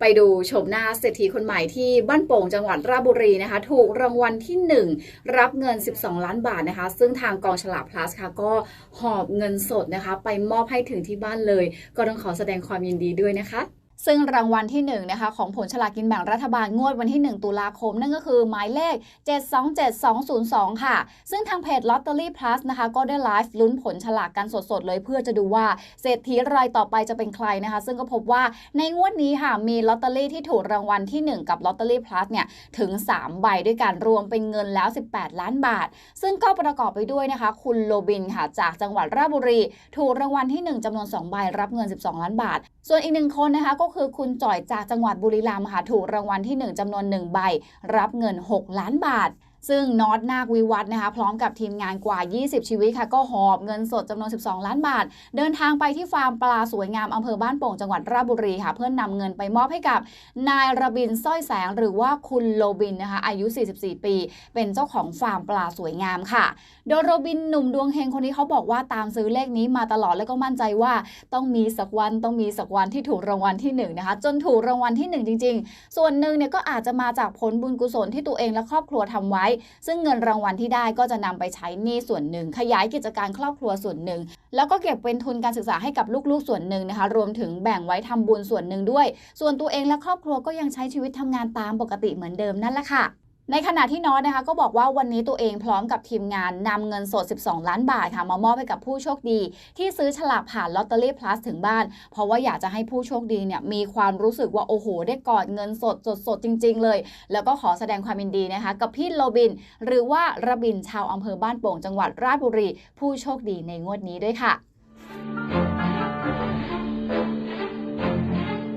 ไปดูชมหน้าเศรษฐีคนใหม่ที่บ้านโป่งจังหวัดราชบุรีนะคะ ถูกรางวัลที่ 1 รับเงิน 12 ล้านบาทนะคะ ซึ่งทางกองฉลากพลัสค่ะก็หอบเงินสดนะคะ ไปมอบให้ถึงที่บ้านเลย ก็ต้องขอแสดงความยินดีด้วยนะคะ ซึ่งรางวัลที่1นะคะของผลฉลากกินแบ่งรัฐบาลงวดวันที่ 1 ตุลาคม นั่นก็คือหมายเลข 727202 ค่ะ ซึ่งทางเพจ Lottery Plus นะคะ ก็ได้ไลฟ์ลุ้นผลฉลากกันสดๆ เลยเพื่อจะดูว่าเศรษฐีรายต่อไปจะเป็นใครนะคะ ซึ่งก็พบว่าในงวดนี้ค่ะ มีลอตเตอรี่ที่ถูกรางวัลที่ 1 กับ Lottery Plus เนี่ย ถึง 3 ใบด้วยกันรวมเป็นเงินแล้ว 18 ล้านบาท ซึ่งก็ประกอบไปด้วยนะคะ คุณโรบินค่ะจากจังหวัดราชบุรี ถูกรางวัลที่ 1จำนวน 2 ใบรับเงิน 12 ล้านบาท ส่วนอีกหนึ่งคนนะคะก็คือคุณจ่อยจากจังหวัดบุรีรัมย์ค่ะถูกรางวัลที่ 1จำนวน1ใบรับเงิน 6 ล้านบาท ซึ่งน็อตนาควิวัฒนะคะ พร้อมกับทีมงานกว่า 20 ชีวิตค่ะ ก็หอบเงินสดจำนวน 12 ล้านบาท เดินทางไปที่ฟาร์มปลาสวยงามอำเภอบ้านโป่งจังหวัดราชบุรีค่ะ เพื่อนนำเงินไปมอบให้กับนายระบินสร้อยแสงหรือว่าคุณโรบินนะคะ อายุ 44 ปี เป็นเจ้าของฟาร์มปลาสวยงามค่ะ โดยโรบินหนุ่มดวงเฮงคนนี้เขาบอกว่าตามซื้อเลขนี้มาตลอดแล้วก็มั่นใจว่า ต้องมีสักวันต้องมีสักวันที่ถูกรางวัลที่หนึ่งนะคะ จนถูกรางวัลที่หนึ่งจริง ๆ ส่วนหนึ่งเนี่ยก็อาจจะมาจากผลบุญกุศลที่ตัวเองและครอบครัวทำไว้ซึ่งเงินรางวัลที่ได้ก็จะนำไปใช้หนี้ส่วนหนึ่ง ขยายกิจการครอบครัวส่วนหนึ่ง แล้วก็เก็บเป็นทุนการศึกษาให้กับลูกๆส่วนหนึ่งนะคะ รวมถึงแบ่งไว้ทำบุญส่วนหนึ่งด้วย ส่วนตัวเองและครอบครัวก็ยังใช้ชีวิตทำงานตามปกติเหมือนเดิมนั่นแหละค่ะ ในขณะที่น้อยนะคะก็บอกว่าวันนี้ตัวเองพร้อมกับทีมงานนำเงินสด 12 ล้านบาทค่ะมามอบให้กับผู้โชคดี ที่ซื้อฉลากผ่านลอตเตอรี่พลัสถึงบ้าน เพราะว่าอยากจะให้ผู้โชคดีเนี่ยมีความรู้สึกว่าโอ้โห ได้กอดเงินสดสดสดจริง ๆ เลย แล้วก็ขอแสดงความยินดีนะคะกับพี่โรบิน หรือว่าระบินชาวอำเภอบ้านโป่งจังหวัดราชบุรี ผู้โชคดีในงวดนี้ด้วยค่ะ